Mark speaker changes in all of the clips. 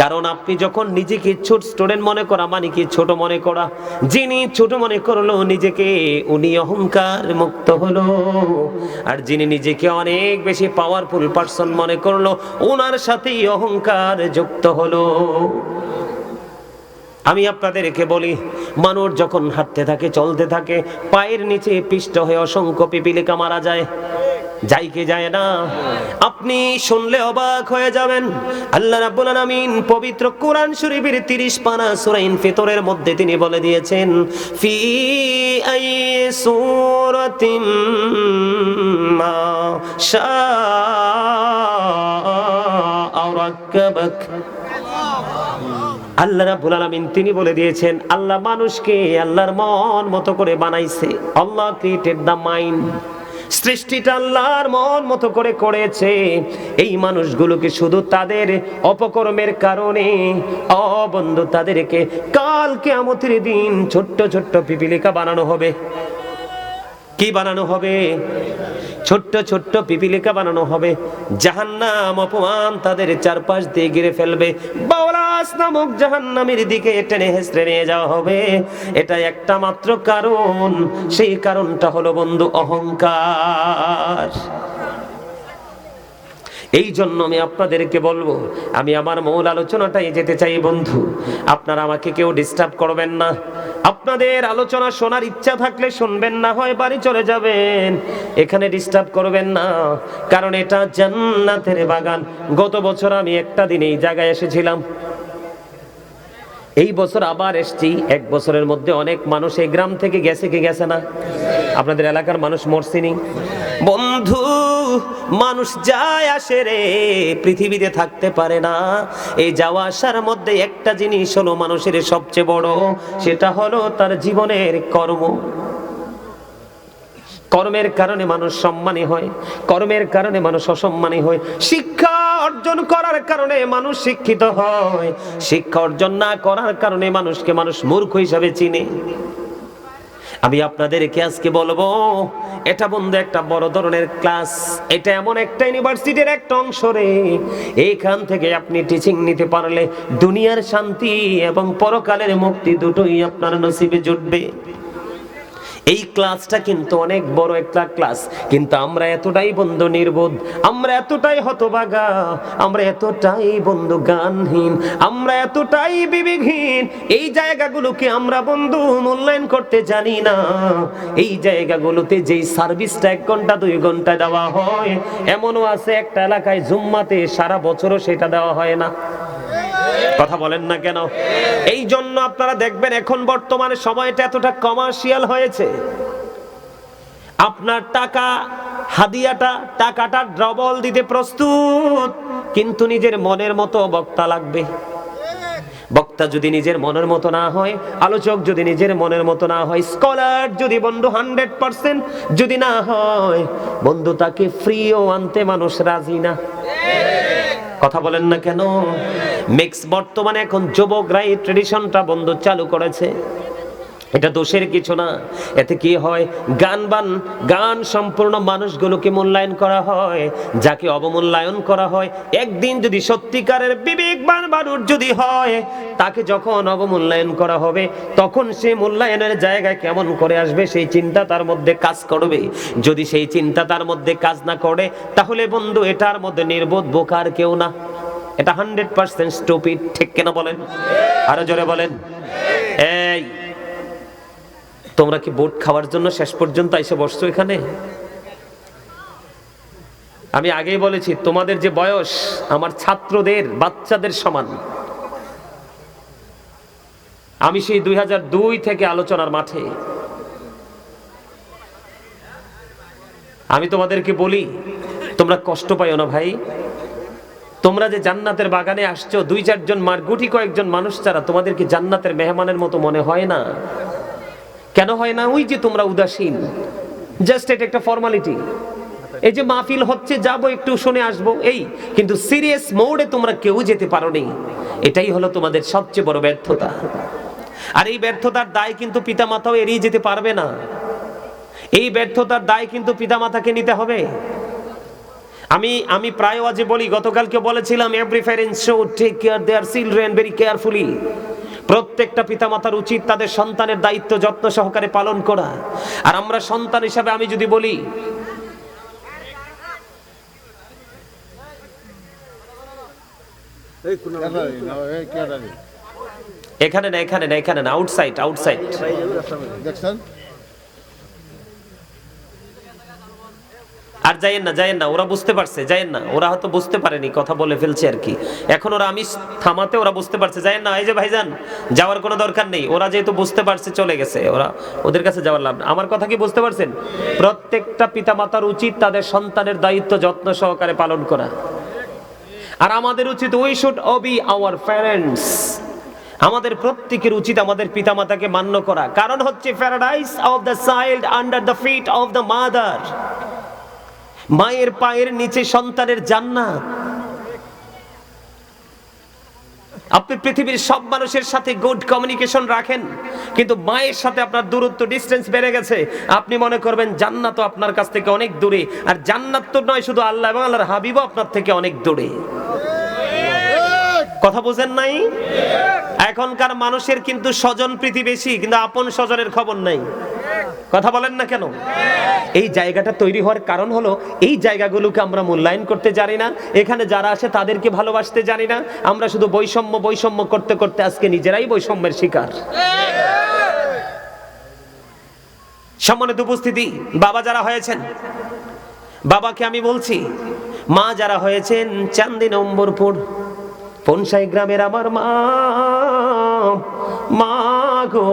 Speaker 1: কারণ আপনি যখন নিজেকে ছোট স্টুডেন্ট মনে করা মানে কি ছোট মনে করা? যিনি ছোট মনে করল, নিজেকে উনি অহংকার মুক্ত হলো। আর যিনি নিজেকে অনেক বেশি পাওয়ারফুল পার্সন মনে করল ওনার সাথেই অহংকার যুক্ত হলো। আমি আপনাদেরকে বলি, মানুষ যখন হাঁটতে থাকে, চলতে থাকে, পায়ের নিচে পিষ্ট হয়ে অসংখ্য পিপিলিকা মারা যায়। যাই কি যায় না। আপনি শুনলে অবাক হয়ে যাবেন। আল্লাহ রাব্বুল আলামিন পবিত্র কোরআন শরীফের 30 পানা সূরা ইনফিতরের মধ্যে তিনি বলে দিয়েছেন, ফি আই সূরাতিম মা শাআ রাক্কাবাক। আল্লাহ রাব্বুল আলামিন তিনি বলে দিয়েছেন, আল্লাহ মানুষকে আল্লাহর মন মতো করে বানাইছে। আল্লাহ ক্রিয়েটেড দ্য মাইন্ড সৃষ্টিটা আল্লাহর মন মতো করে করেছে। এই মানুষগুলোকে শুধু তাদের অপকর্মের কারণে, অবন্ধু তাদেরকে কাল কেয়ামতের দিন ছোট্ট ছোট্ট পিপিলিকা বানানো হবে। কি বানানো হবে? ছোট্ট ছোট্ট পিপিলিকা বানানো হবে। জাহান্নাম অপমান তাদের চারপাশ দিয়ে ঘিরে ফেলবে। বাওলাস নামক জাহান্নামের দিকে টেনে হেসড়ে নিয়ে যাওয়া হবে। এটা একটা মাত্র কারণ। সেই কারণটা হলো বন্ধু অহংকার। এই জন্য আমি আপনাদেরকে বলব, আমি আমার মূল আলোচনাটাই যেতে চাই বন্ধু। আপনারা আমাকে কেউ ডিস্টার্ব করবেন না। আপনাদের আলোচনা শোনার ইচ্ছা থাকলে শুনবেন, না হয় বাড়ি চলে যাবেন। এখানে ডিস্টার্ব করবেন না। কারণ এটা জান্নাতের বাগান। গত বছর আমি একটা দিন এই জায়গায় এসেছিলাম। এই বছর আবার এসছি। এক বছরের মধ্যে অনেক মানুষ এই গ্রাম থেকে গেছে কি গেছে না? আপনাদের এলাকার মানুষ মরছিনি। বন্ধু, মানুষ যায় আসে রে, পৃথিবীতে থাকতে পারে না। এই যাওয়া আসার মধ্যে একটা জিনিস হলো মানুষের সবচেয়ে বড়, সেটা হলো তার জীবনের কর্ম। কর্মের কারণে মানুষ সম্মানী হয়, কর্মের কারণে মানুষ অসম্মানী হয়। শিক্ষা অর্জন করার কারণে মানুষ শিক্ষিত হয়। শিক্ষা অর্জন না করার কারণে মানুষকে মানুষ মূর্খ হিসাবে চিনে। আমি আপনাদেরকে আজকে বলব, এটা বন্ধু একটা বড় ধরনের ক্লাস। এটা এমন একটা ইউনিভার্সিটির একটা অংশ রে। এইখান থেকে আপনি টিচিং নিতে পারলে দুনিয়ার শান্তি এবং পরকালের মুক্তি দুটোই আপনার নসিবে জুটবে। এই ক্লাসটা কিন্তু অনেক বড় একটা ক্লাস কিন্তু আমরা এতটাই বন্ধু নির্বোধ, আমরা এতটাই হতবাগা, আমরা এতটাই বন্ধু গানহীন আমরা এতটাই বিবেকহীন। এই জায়গাগুলোকে আমরা বন্ধু মূল্যায়ন করতে জানি না। এই জায়গাগুলোতে যেই সার্ভিসটা এক ঘণ্টা, দুই ঘণ্টা দেওয়া হয়, এমনও আছে একটা এলাকায় জুম্মাতে সারা বছরও সেটা দেওয়া হয় না। কথা বলেন না কেন? এই জন্য আপনারা দেখবেন এখন বর্তমানে সময়টা এতটা কমার্শিয়াল হয়েছে। আপনার টাকা, হাদিয়াটা, টাকাটা ডবল দিতে প্রস্তুত, কিন্তু নিজের মনের মতো বক্তা লাগবে। বক্তা যদি নিজের মনের মতো না হয়, আলোচক যদি নিজের মনের মতো না হয় স্কলার যদি বন্ধু হান্ড্রেড পার্সেন্ট যদি না হয়, বন্ধু তাকে ফ্রিও আনতে মানুষ রাজি না। কথা বলেন না কেন? মিক্স বর্তমানে এখন যুবকরা এই ট্রেডিশনটা বন্ধ চালু করেছে। এটা দোষের কিছু না। এতে কি হয়? গান বান, গান সম্পূর্ণ মানুষগুলোকে মূল্যায়ন করা হয়, যাকে অবমূল্যায়ন করা হয়। একদিন যদি সত্যিকারের বিবেকবান মানুষ যদি হয়, তাকে যখন অবমূল্যায়ন করা হবে, তখন সে মূল্যায়নের জায়গায় কেমন করে আসবে, সেই চিন্তা তার মধ্যে কাজ করবে। যদি সেই চিন্তা তার মধ্যে কাজ না করে, তাহলে বন্ধু, এটার মধ্যে নির্বোধ বোকার কেউ না। এটা হান্ড্রেড পার্সেন্ট স্টুপিড ঠিক কেন বলেন? আরও জোরে বলেন। এই তোমরা কি বোট খাওয়ার জন্য শেষ পর্যন্ত এসে বসছো এখানে? আমি আগেই বলেছি, তোমাদের যে বয়স, আমার ছাত্রদের, বাচ্চাদের সমান। আমি সেই দুই হাজার দুই থেকে আলোচনার মাঠে। আমি তোমাদেরকে বলি, তোমরা কষ্ট পাইও না ভাই। তোমরা যে জান্নাতের বাগানে আসছো, দুই চারজন মার গুটি কয়েকজন মানুষ ছাড়া তোমাদেরকে জান্নাতের মেহমানের মতো মনে হয় না? কেন হয় না? ওই যে তোমরা উদাসীন। জাস্ট এটা একটা ফর্মালিটি এই যে মাহফিল হচ্ছে, যাব একটু, শুনে আসব, এই। কিন্তু সিরিয়াস মোডে তোমরা কেউ যেতে পারো পারোনি এটাই হলো তোমাদের সবচেয়ে বড় ব্যর্থতা। আর এই ব্যর্থতার দায় কিন্তু পিতামাতাও এড়িয়ে যেতে পারবে না। এই ব্যর্থতার দায় কিন্তু পিতামাতাকে নিতে হবে। আমি আমি প্রায় আজে বলি, গতকালকে বলেছিলাম every parents should take care their children very carefully প্রত্যেকটা পিতামাতার উচিত তাদের সন্তানের দায়িত্ব যত্ন সহকারে পালন করা। আর আমরা সন্তান হিসাবে আমি যদি বলি, এখানে না এখানে না এখানে না আউটসাইড আউটসাইড
Speaker 2: দেখছেন?
Speaker 1: আর যাইয়েন না যাইয়েন না, ওরা বুঝতে পারছে, যাইয়েন না, ওরা হয়তো বুঝতে পারেনি, কথা বলে ফেলছে আর কি। এখন ওরা আমি থামাতে ওরা বুঝতে পারছে, যাইয়েন না, এই যে ভাইজান, যাওয়ার কোনো দরকার নেই, ওরা যেহেতু বুঝতে পারছে চলে গেছে, ওরা ওদের কাছে যাওয়ার লাভ। আমার কথা কি বুঝতে পারছেন? প্রত্যেকটা পিতামাতার উচিত তাদের সন্তানের দায়িত্ব যত্ন সহকারে পালন করা। আর আমাদের উচিত we should obey our parents আমাদের প্রত্যেকের উচিত আমাদের পিতামাতাকে মান্য করা। কারণ হচ্ছে paradise of the child under the feet of the mother মায়ের পায়ের নিচে সন্তানের জান্নাত। আপনি পৃথিবীর সব মানুষের সাথে গুড কমিউনিকেশন রাখেন, কিন্তু মায়ের সাথে আপনার দূরত্ব ডিস্টেন্স বেড়ে গেছে। আপনি মনে করবেন, জান্নাত আপনার কাছ থেকে অনেক দূরে, আর জান্নাত তো নয় শুধু আল্লাহ এবং আল্লাহর হাবিবও আপনার থেকে অনেক দূরে। কথা বোঝেন নাই? এখনকার মানুষের কিন্তু স্বজন প্রীতি বেশি কিন্তু আপন স্বজনের খবর নাই। কথা বলেন না কেন? এই জায়গাটা তৈরি হওয়ার কারণ হলো, এই জায়গাগুলোকে আমরা মূল্যায়ন করতে জানি না, এখানে যারা আসে তাদেরকে ভালোবাসতে জানি না, আমরা শুধু বৈষম্য বৈষম্য করতে করতে আজকে নিজেরাই বৈষম্যের শিকার। সম্মানিত উপস্থিতি, বাবা যারা হয়েছেন, বাবাকে আমি বলছি, মা যারা হয়েছেন চান্দি নম্বরপুর, পনসাই গ্রামের আমার মা মা গো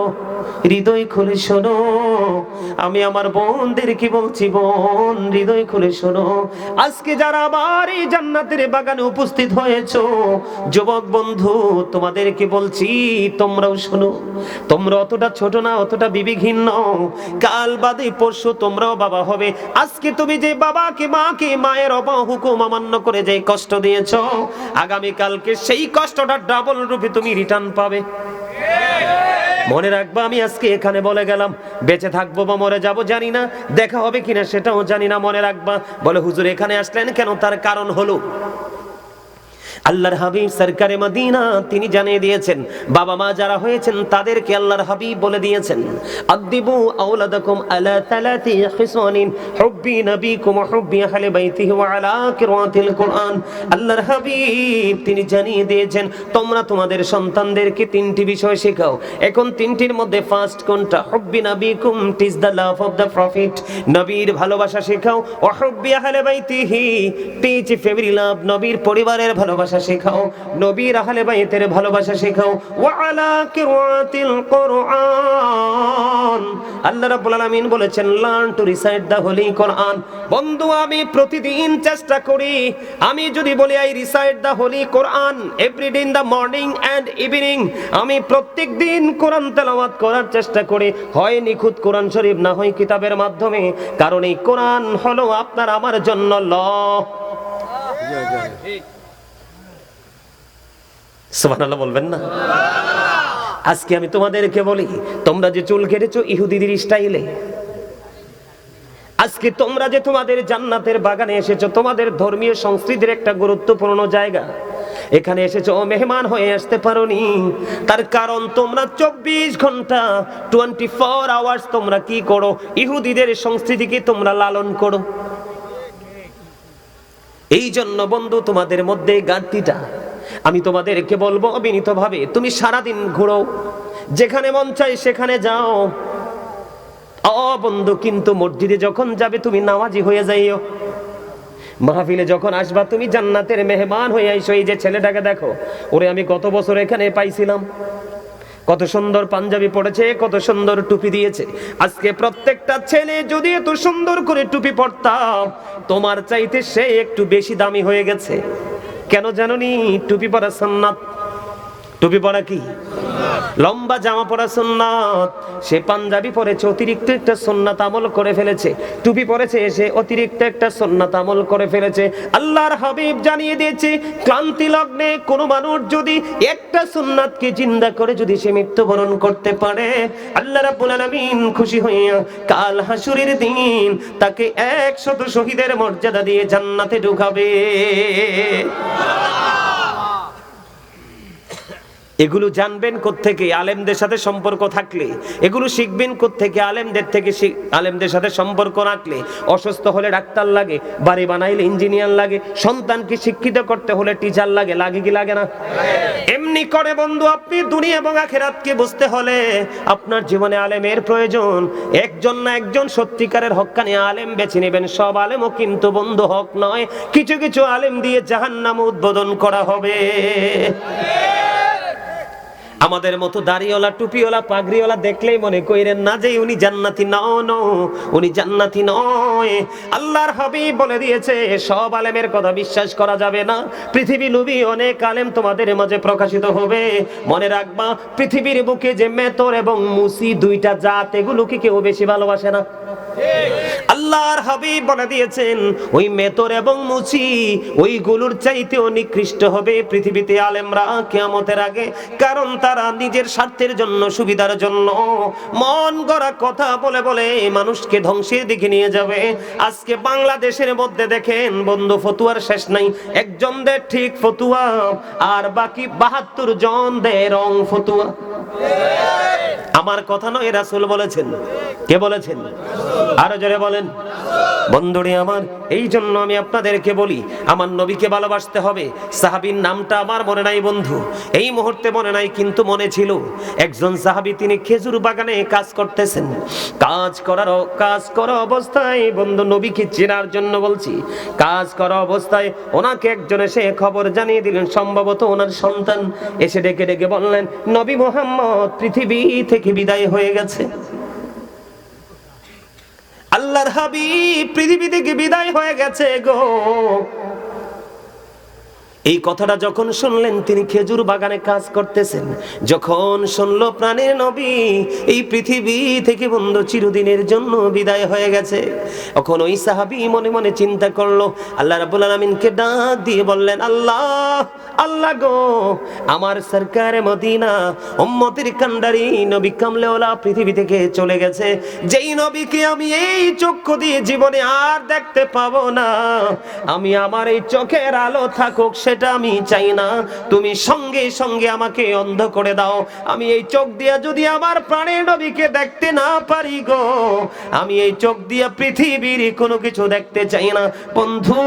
Speaker 1: হৃদয় খুলে শোনো। আমি আমার বোনদের কি বলছি, বোন? হৃদয় খুলে শোনো। আজকে যারা আবার এই জান্নাতের বাগানে উপস্থিত হয়েছো, যুবক বন্ধু তোমাদেরকে বলছি? তোমরাও শোনো। তোমরা অতটা ছোট না, অতটা বিবিঘিন নও কাল বাদে পরশু তোমরাও বাবা হবে। আজকে তুমি যে বাবাকে, মাকে, মায়ের অবা হুকুম অমান্য করে যে কষ্ট দিয়েছ আগামী কালকে সেই কষ্টটা ডাবল রূপে তুমি রিটার্ন পাবে। মনে রাখবা, আমি আজকে এখানে বলে গেলাম, বেঁচে থাকব বা মরে যাব, জানি না, দেখা হবে কিনা সেটাও জানি না, মনে রাখবা। বলে, হুজুর, এখানে আসলেন কেন? তার কারণ হলো। আল্লাহর হাবিব সরকারে মদিনা, তিনি জানিয়ে দিয়েছেন, বাবা মা যারা হয়েছেন, তাদেরকে আল্লাহর হাবিব বলে দিয়েছেন আদিবু আওলাদাকুম আলা তালাতি খিসানিন হুব্বি নবীকুম হুব্বি আহলি বাইতিহি ওয়া আলা কিরাতিল কুরআন। আল্লাহর হাবিব তিনি জানিয়ে দিয়েছেন, তোমরা তোমাদের সন্তানদেরকে তিনটি বিষয় শেখাও। এখন তিনটির মধ্যে ফার্স্ট কোনটা? হুব্বি নবীকুম teach the love of the prophet নবীর ভালোবাসা শেখাও। ওয়া হুব্বি আহলি বাইতিহি টিচ ফ্যামিলি লাভ, নবীর পরিবারের ভালোবাসা শেখাও। নবীর আহলে বাইতের ভালোবাসা শেখাও। ওয়া আলা কিরাতিল কোরআন। আল্লাহ রাব্বুল আলামিন বলেছেন, learn to recite the holy Quran. বন্ধু, আমি প্রতিদিন চেষ্টা করি। আমি যদি বলি, I recite the holy Quran every day in the morning and evening. আমি প্রত্যেক দিন কোরআন তেলাওয়াত করার চেষ্টা করি। হয় নিখুঁত কোরআন শরীফ, না হয় কিতাবের মাধ্যমে। কারণ এই কোরআন হলো আপনার, আমার জন্য ল। সুবহানাল্লাহ বলবেন না? আজকে আমি তোমাদেরকে বলি, তোমরা যে চুল কেটেছো ইহুদিদের স্টাইলে, আজকে তোমরা যে তোমাদের জান্নাতের বাগানে এসেছ, তোমাদের ধর্মীয় সংস্কৃতির একটা গুরুত্বপূর্ণ জায়গা। এখানে এসেছ, ও মেহমান হয়ে আসতে পারোনি। তার কারণ তোমরা চব্বিশ ঘণ্টা টোয়েন্টি ফোর আওয়ার্স তোমরা কি করো? ইহুদিদের সংস্কৃতিকে তোমরা লালন করো। এই জন্য বন্ধু, তোমাদের মধ্যে ঘাটতিটা আমি তোমাদেরকে বলব অবিনীতভাবে, তুমি সারাদিন ঘুরো। যেখানে মন চাই সেখানে যাও। বন্ধু, কিন্তু মসজিদে যখন যাবে তুমি নামাজি হয়ে যাইও। মাহফিলে যখন আসবা, তুমি জান্নাতের মেহমান হয়ে আইসো। এই যে ছেলেটাকে দেখো, ওরে আমি কত বছর এখানে পাইছিলাম। কত সুন্দর পাঞ্জাবি পড়েছে, কত সুন্দর টুপি দিয়েছে। আজকে প্রত্যেকটা ছেলে যদি এত সুন্দর করে টুপি পরতাম, তোমার চাইতে সে একটু বেশি দামি হয়ে গেছে। কেন জানুনি? টুপি পরা সান্নাত। টুপি পরা কি? লম্বা জামা পরা সুন্নাত। সে পাঞ্জাবি পরেছে, অতিরিক্ত একটা সুন্নাত আমল করে ফেলেছে। টুপি পরেছে, সে অতিরিক্ত একটা সুন্নাত আমল করে ফেলেছে। আল্লাহর হাবিব জানিয়ে দিয়েছে, ক্লান্তি লগ্নে কোনো মানুষ যদি একটা সুন্নাতকে জিন্দা করে যদি সে মৃত্যুবরণ করতে পারে, আল্লাহ রাব্বুল আলামিন খুশি হইয়া কাল হাসুরের দিন তাকে একশত শহীদের মর্যাদা দিয়ে জান্নাতে ঢুকাবে। এগুলো জানবেন থেকে আলেমদের সাথে সম্পর্ক থাকলে। এগুলো শিখবেন থেকে আলেমদের থেকে আলেমদের সাথে সম্পর্ক রাখলে অসুস্থ হলে ডাক্তার লাগে, বাড়ি বানাইলে ইঞ্জিনিয়ার লাগে, সন্তানকে শিক্ষিত করতে হলে টিচার লাগে লাগে কি লাগে না? এমনি করে বন্ধু, আপনি দুনিয়া এবং আখেরাতকে বুঝতে হলে আপনার জীবনে আলেমের প্রয়োজন। একজন না একজন সত্যিকারের হক্কানি আলেম বেছে নেবেন। সব আলেমও কিন্তু বন্ধু হক নয়। কিছু কিছু আলেম দিয়ে জাহান্নাম উদ্বোধন করা হবে। আমাদের মতো দাড়িওয়ালা, টুপিওয়ালা, পাগড়িওয়ালা দেখলেই মনে কইরেন না যে উনি জান্নাতি নাও নো, উনি জান্নাতি নয়। আল্লাহর হাবিব বলে দিয়েছে, সব আলেমের কথা বিশ্বাস করা যাবে না। পৃথিবী লুবি অনেক আলেম তোমাদের মাঝে প্রকাশিত হবে। মনে রাখবা, পৃথিবীর বুকে যে মেতর এবং মুসি দুইটা জাত এগুলোকে কেউ বেশি ভালোবাসে না? আল্লাহর হাবিব বলে দিয়েছেন, ওই মেতর এবং মুচি, ওইগুলোর চাইতেও নিকৃষ্ট হবে পৃথিবীতে আলেমরা কিয়ামতের আগে, কারণ তারা নিজের স্বার্থের জন্য, সুবিধার জন্য মন গড়া কথা বলে বলে মানুষকে ধ্বংসের দিকে নিয়ে যাবে। আজকে বাংলাদেশের মধ্যে দেখেন, বন্ধু, ফতুয়ার শেষ নাই একজন দেয় ঠিক ফতুয়া, আর বাকি বাহাত্তর জন দেয় রং ফতুয়া। আমার কথা নয়, রাসুল বলেছেন। কে বলেছেন? আরও জোরে বলেন। বন্ধুরে আমার, এই জন্য আমি আপনাদেরকে বলি, আমার নবীকে ভালোবাসতে হবে। সাহাবীর নামটা আমার মনে নাই বন্ধু। এই মুহূর্তে মনে নাই, কিন্তু মনে ছিল, একজন সাহাবী তিনি খেজুর বাগানে কাজ করতেছেন। কাজ করার কাজ করা অবস্থায়, বন্ধু নবীকে চেনার জন্য বলছি, কাজ করা অবস্থায় ওনাকে একজন এসে খবর জানিয়ে দিলেন। সম্ভবত ওনার সন্তান এসে ডেকে ডেকে বললেন, নবী মোহাম্মদ, পৃথিবী থেকে বিদায় হয়ে গেছে। আল্লাহর হাবিব পৃথিবী থেকে বিদায় হয়ে গেছে গো। এই কথাটা যখন শুনলেন, তিনি খেজুর বাগানে কাজ করতেছেন। যখন শুনলো, প্রাণের নবী, এই পৃথিবী থেকে বন্ধু চিরদিনের জন্য বিদায় হয়ে গেছে। তখন ওই সাহাবী মনে মনে চিন্তা করল, আল্লাহ রাব্বুল আলামিনকে ডাক দিয়ে বললেন, আল্লাহ আল্লাহ গো, আমার সরকারে মদিনা, উম্মতের কান্ডারি নবী কামলেওয়ালা পৃথিবী থেকে চলে গেছে। যেই নবীকে আমি এই চক্ষু দিয়ে জীবনে আর দেখতে পাবো না। আমি আমার এই চোখের আলো থাকুক সেটা আমি চাই না। তুমি সঙ্গে সঙ্গে আমাকে অন্ধ করে দাও। আমি এই চোখ দিয়ে যদি আমার প্রাণের নবীকে দেখতে না পারি গো, আমি এই চোখ দিয়ে পৃথিবীর কোনো কিছু দেখতে চাই না। বন্ধু,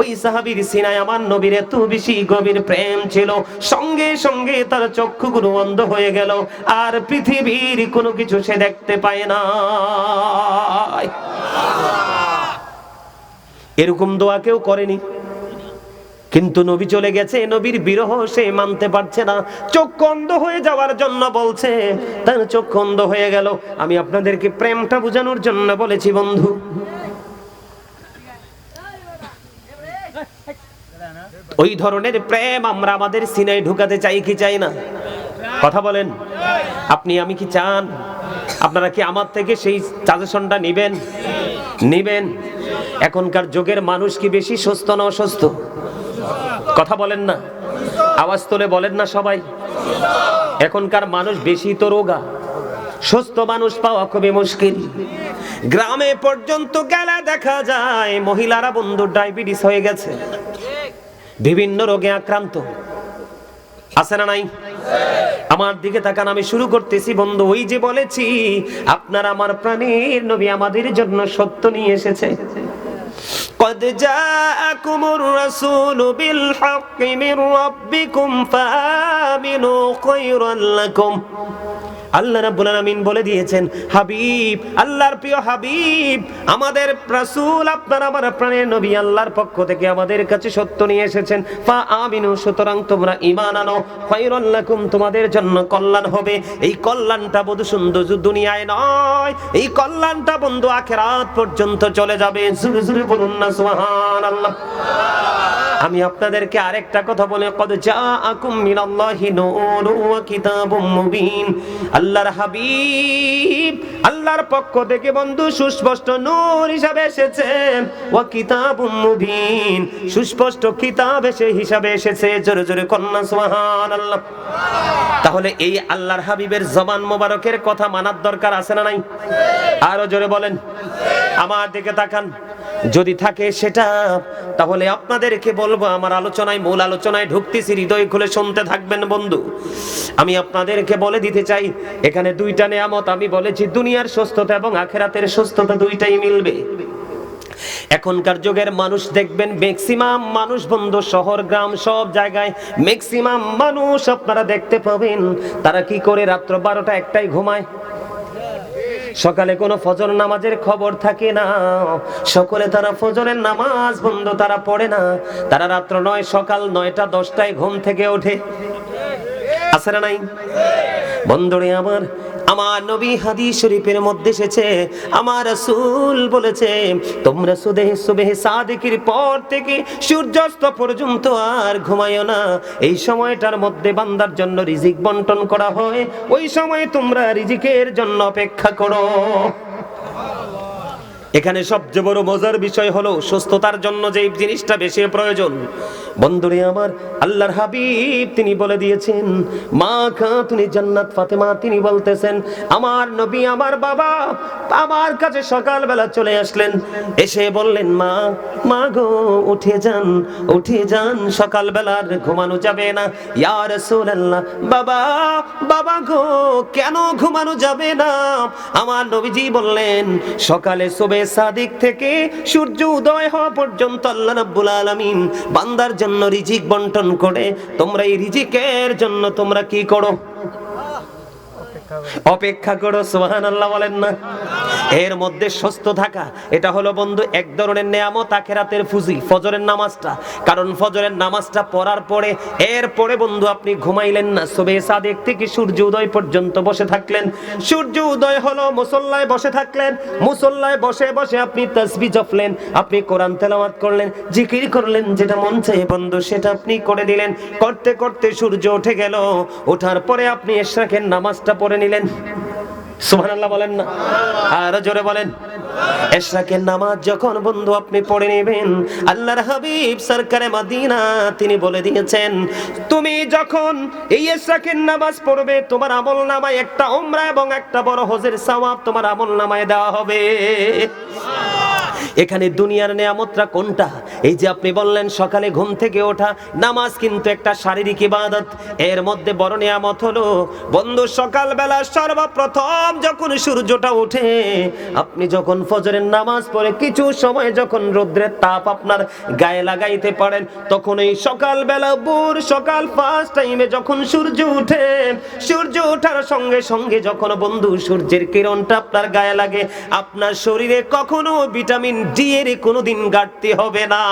Speaker 1: ওই সাহাবীর সিনায় আমার নবীর এত বেশি গভীর প্রেম ছিল। সঙ্গে সঙ্গে তার চক্ষুগুলো অন্ধ হয়ে গেল। আর পৃথিবীর কোনো কিছু সে দেখতে পায় না। এরকম দোয়া কেউ করেনি? কিন্তু নবী চলে গেছে, নবীর বিরহ সে মানতে পারছে না। চোখ অন্ধ হয়ে যাওয়ার জন্য বলছে, তার চোখ অন্ধ হয়ে গেল। আমি আপনাদেরকে প্রেমটা বোঝানোর জন্য বলেছি, বন্ধু। ওই ধরনের প্রেম আমরা আমাদের সিনায় ঢুকাতে চাই কি চাই না? কথা বলেন। আপনি, আমি কি চান? আপনারা কি আমার থেকে সেই সাজেশনটা নেবেন? নেবেন। এখনকার যুগের মানুষ কি বেশি সুস্থ না অসুস্থ? কথা বলেন না। আওয়াজ তোলে বলেন না সবাই। এখনকার মানুষ বেশি তো রোগা। সুস্থ মানুষ পাওয়া খুবই মুশকিল। গ্রামে পর্যন্ত গেলে দেখা যায়, মহিলারা বন্ধু ডায়াবেটিস হয়ে গেছে। বিভিন্ন রোগে আক্রান্ত। আছে না নাই? আমার দিকে তাকান, আমি শুরু করতেছি। বন্ধু, ওই যে বলেছি, আপনার আমার প্রাণীর নবী আমাদের জন্য সত্য নিয়ে এসেছে। قد جاءكم الرسول بالحق من ربكم فآمنوا خيرا لكم. আল্লাহ রাব্বুল আলামিন বলে দিয়েছেন, হাবিব, আল্লাহর প্রিয় হাবিব, আমাদের রাসূল আপনার আমার প্রাণের নবী আল্লাহর পক্ষ থেকে আমাদের কাছে সত্য নিয়ে এসেছেন ফা আমিনু সুতরাং তোমরা ঈমান আনো, খায়রুল লাকুম, তোমাদের জন্য কল্যাণ হবে। এই কল্যাণটা বধু সুন্দর দুনিয়ায় নয়, এই কল্যাণটা বন্ধু আখেরাত পর্যন্ত চলে যাবে। জোরে জোরে বলুন না, সুবহানাল্লাহ। আমি আপনাদেরকে আরেকটা কথা বলে, কদ জাআকুম মিনাল্লাহি নূরুন ওয়া কিতাবুম মুবিন। আল্লাহর হাবিব, আল্লাহর পক্ষ থেকে বন্ধু, সুস্পষ্ট নূর হিসাবে এসেছে। ও কিতাবুম মুবিন, সুস্পষ্ট কিতাব এসে হিসাবে এসেছে। জোরে জোরে কন্যা, সুবহানাল্লাহ। তাহলে এই আল্লাহর হাবিবের জবান মোবারকের কথা মানার দরকার আছে না নাই? আরও জোরে বলেন। আমার দিকে তাকান। যদি থাকে সেটা, তাহলে আপনাদেরকে বলব, আমার আলোচনায়, মূল আলোচনায় ঢুকতেছি, হৃদয় খুলে শুনতে থাকবেন বন্ধু। আমি আপনাদেরকে বলে দিতে চাই, এখানে দুইটা নেয়ামত আমি বলেছি, দুনিয়ার সুস্থতা এবং আখেরাতের সুস্থতা দুইটাই মিলবে। এখনকার যুগের মানুষ দেখবেন ম্যাক্সিমাম মানুষ বন্ধু, শহর, গ্রাম, সব জায়গায় ম্যাক্সিমাম মানুষ আপনারা দেখতে পাবেন। তারা কি করে রাত্র বারোটা একটাই ঘুমায়? সকালে কোনো ফজর নামাজের খবর থাকে না। সকলে তারা ফজরের নামাজ বন্ধ, তারা পড়ে না। তারা রাত্র নয়, সকাল নয়টা, দশটায় ঘুম থেকে ওঠে। আসে না নাই? বন্ধরে আমার আমার নবী হাদিস শরীফের মধ্যে এসেছে, আমার রাসূল বলেছে, তোমরা সুদেহ সুবেহ সাদিকের পর থেকে সূর্যাস্ত পর্যন্ত আর ঘুমায়ো না। এই সময়টার মধ্যে বান্দার জন্য রিজিক বন্টন করা হয়, ওই সময় তোমরা রিজিকের জন্য অপেক্ষা করো। এখানে সবচেয়ে বড় মজার বিষয় হলো সুস্থতার জন্য যে জিনিসটা বেশি প্রয়োজন। বন্ধুরে আমার, আল্লাহর হাবিব তিনি বলে দিয়েছেন, মা খা তুমি জান্নাত ফাতেমা তিনি বলতেছেন, আমার নবী, আমার বাবা, আমার কাছে সকালবেলা চলে আসলেন। এসে বললেন, মা মা গো, উঠে যান উঠে যান, সকালবেলা আর ঘুমানো যাবে না। ইয়া রাসূলুল্লাহ, বাবা বাবা গো, কেন ঘুমানো যাবে না? আমার নবীজি বললেন, সকালে সবে সাদিক থেকে সূর্য উদয় হওয়া পর্যন্ত আল্লাহ রাব্বুল আলামিন বান্দার জন্য রিজিক বন্টন করে। তোমরা এই রিজিকের জন্য তোমরা কি করো? অপেক্ষা করো। সোহান আল্লাহ বলেন না। এর মধ্যে সুস্থ থাকা, এটা হলো বন্ধু এক ধরনের নেয়ামত আখেরাতের ফুজি ফজরের নামাজটা। কারণ ফজরের নামাজটা পড়ার পরে, এর পরে বন্ধু আপনি ঘুমাইলেন না। সবে সাদেক থেকে সূর্য উদয় পর্যন্ত বসে থাকলেন। সূর্য উদয় হলো মুসল্লায় বসে থাকলেন। মুসল্লায় বসে বসে আপনি তাসবি জপলেন, আপনি কোরআন তেলাওয়াত করলেন, জিকির করলেন, যেটা মন চাই বন্ধু সেটা আপনি করে দিলেন। করতে করতে সূর্য উঠে গেল। ওঠার পরে আপনি এশরাকের নামাজটা পড়ে নিলেন। সুবহানাল্লাহ বলেন না। আরও জোরে বলেন। এশরাকের নামাজ যখন বন্ধু আপনি পড়ে নেবেন, আল্লাহর হাবিব সরকারে মাদিনা, তিনি বলে দিয়েছেন, তুমি যখন এই এশরাকের নামাজ পড়বে, তোমার আমল নামায় একটা ওমরা এবং একটা বড় হজের সওয়াব তোমার আমল নামায় দেওয়া হবে। এখানে দুনিয়ার নেয়ামতটা কোনটা? এই যে আপনি বললেন সকালে ঘুম থেকে ওঠা, নামাজ কিন্তু একটা শারীরিক ইবাদত। এর মধ্যে বড় নেয়ামত হলো, বন্ধু, সকালবেলা সর্বপ্রথম যখন সূর্যটা ওঠে, আপনি যখন ফজরের নামাজ পড়ে, কিছু সময় যখন রৌদ্রের তাপ আপনার গায়ে লাগাইতে পারেন, তখন এই সকালবেলা ভোর, সকাল ফার্স্ট টাইমে যখন সূর্য উঠে, সূর্য ওঠার সঙ্গে সঙ্গে যখন বন্ধু, সূর্যের কিরণটা আপনার গায়ে লাগে, আপনার শরীরে কখনো ভিটামিন ডি এর কোনোদিন ঘাটতি হবে না।